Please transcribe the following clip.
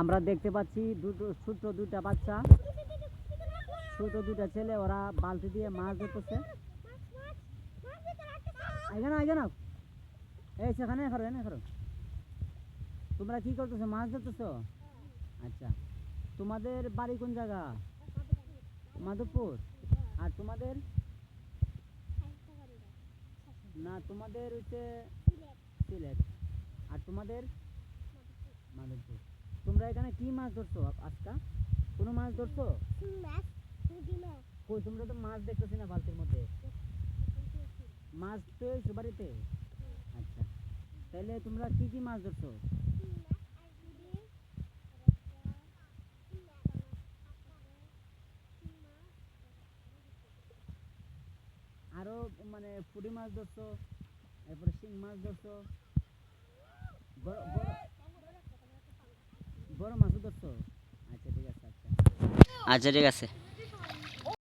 আমরা দেখতে পাচ্ছি দুটো ছোট দুটা বাচ্চা। ছোট দুটা ছেলে, ওরা বালতি দিয়ে মাছ ধরতেছে। এই সেখানে খারো এনে খারো তোমরা কি করতেছো? মাছ ধরতেছো? আচ্ছা। তোমাদের বাড়ি কোন জায়গা? মাধবপুর। আর তোমাদের? না, তোমাদের হচ্ছে সিলেট। আর তোমাদের? মাধবপুর। তোমরা এখানে কি মাছ ধরছো আজকা? কোনো মাছ ধরছো? কই তোমরা তো মাছ দেখতেছি না বালতির মধ্যে। মাছ পেয়েছ বাড়িতে? আচ্ছা। তাহলে তোমরা কি কি মাছ ধরছো? আরও মানে পুঁটি মাছ ধরছো এরপরে শিং মাছ ধরছো বড় বড় বড় মাছও ধরছো আচ্ছা ঠিক আছে আচ্ছা। আচ্ছা ঠিক আছে।